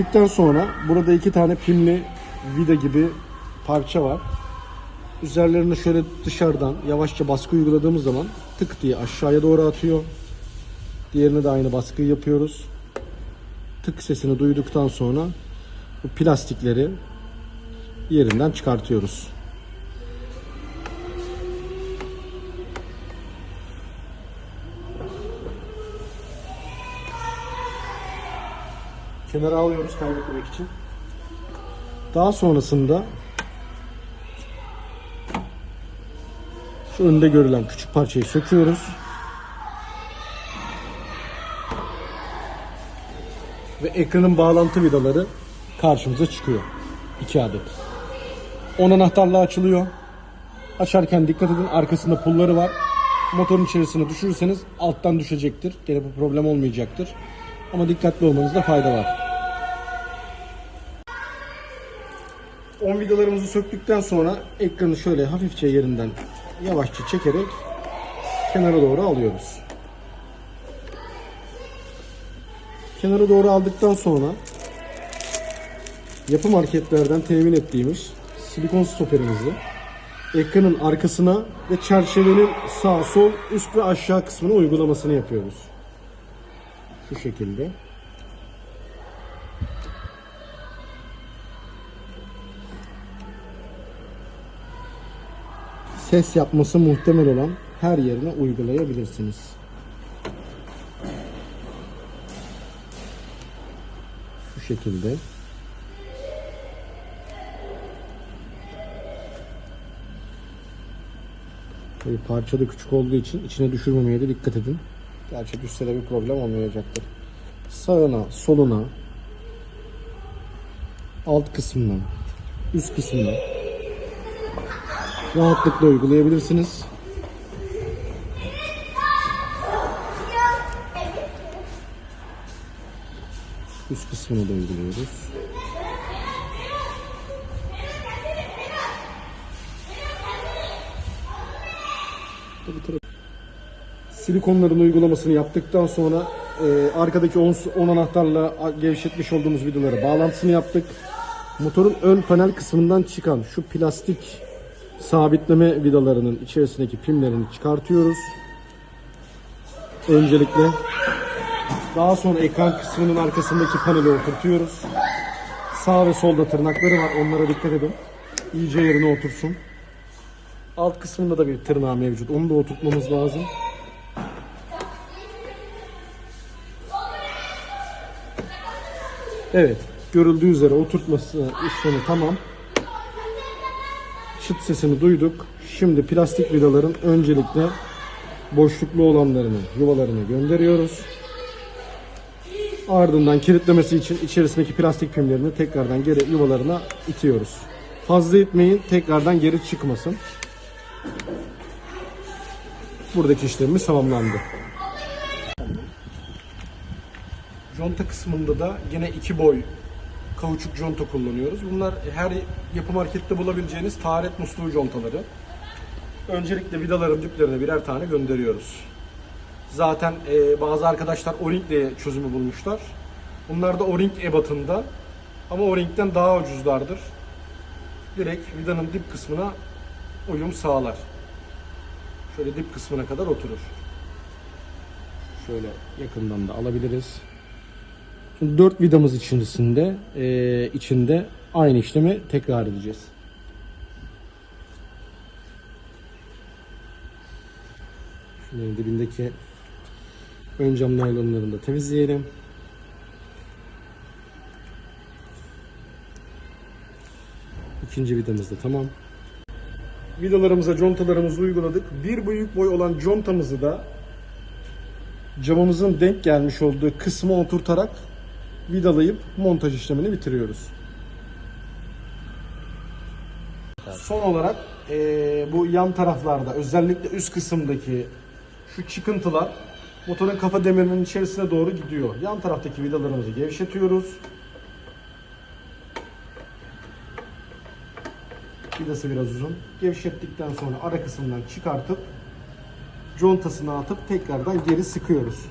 söktükten sonra burada iki tane pimli vida gibi parça var. Üzerlerine şöyle dışarıdan yavaşça baskı uyguladığımız zaman tık diye aşağıya doğru atıyor. Diğerine de aynı baskıyı yapıyoruz. Tık sesini duyduktan sonra bu plastikleri yerinden çıkartıyoruz. Kenara alıyoruz kaybetmemek için. Daha sonrasında şu önde görülen küçük parçayı söküyoruz. Ve ekranın bağlantı vidaları karşımıza çıkıyor. 2 adet. 10 anahtarla açılıyor. Açarken dikkat edin arkasında pulları var. Motorun içerisine düşürürseniz alttan düşecektir. Gene bu problem olmayacaktır. Ama dikkatli olmanızda fayda var. 10 vidalarımızı söktükten sonra ekranı şöyle hafifçe yerinden yavaşça çekerek kenara doğru alıyoruz. Kenara doğru aldıktan sonra yapı marketlerden temin ettiğimiz silikon stoperimizi ekranın arkasına ve çerçevenin sağ, sol, üst ve aşağı kısmına uygulamasını yapıyoruz. Şu şekilde. Ses yapması muhtemel olan her yerine uygulayabilirsiniz. Bu şekilde. Tabii parça da küçük olduğu için içine düşürmemeye de dikkat edin. Gerçi düşse de bir problem olmayacaktır. Sağına, soluna, alt kısmına, üst kısmına rahatlıkla uygulayabilirsiniz. Üst kısmına da uyguluyoruz. Silikonların uygulamasını yaptıktan sonra e, arkadaki 10 10 anahtarla gevşetmiş olduğumuz vidaları bağlantısını yaptık. Motorun ön panel kısmından çıkan şu plastik sabitleme vidalarının içerisindeki pimlerini çıkartıyoruz. Öncelikle daha sonra ekran kısmının arkasındaki paneli oturtuyoruz. Sağ ve solda tırnakları var. Onlara dikkat edin. İyice yerine otursun. Alt kısmında da bir tırnağı mevcut. Onu da oturtmamız lazım. Evet. Görüldüğü üzere oturtması işlemi tamam. Çıt sesini duyduk. Şimdi plastik vidaların öncelikle boşluklu olanlarını, yuvalarını gönderiyoruz. Ardından kilitlemesi için içerisindeki plastik pimlerini tekrardan geri yuvalarına itiyoruz. Fazla itmeyin, tekrardan geri çıkmasın. Buradaki işlemimiz tamamlandı. Conta kısmında da yine iki boy kauçuk conta kullanıyoruz. Bunlar her yapı markette bulabileceğiniz taharet musluğu contaları. Öncelikle vidaların diplerine birer tane gönderiyoruz. Zaten e, bazı arkadaşlar O-ring çözümü bulmuşlar. Bunlar da O-ring ebatında ama O-ring'den daha ucuzlardır. Direkt vidanın dip kısmına uyum sağlar. Şöyle dip kısmına kadar oturur. Şöyle yakından da alabiliriz. Şimdi 4 vidamız içerisinde e, içinde aynı işlemi tekrar edeceğiz. Şunların dibindeki ön cam naylonlarını da temizleyelim. İkinci vidamız da tamam. Vidalarımıza contalarımızı uyguladık. Bir büyük boy olan contamızı da camımızın denk gelmiş olduğu kısma oturtarak vidalayıp montaj işlemini bitiriyoruz. Son olarak eee, bu yan taraflarda özellikle üst kısımdaki şu çıkıntılar motorun kafa demirinin içerisine doğru gidiyor. Yan taraftaki vidalarımızı gevşetiyoruz. Vidası biraz uzun. Gevşettikten sonra ara kısımdan çıkartıp contasına atıp tekrardan geri sıkıyoruz.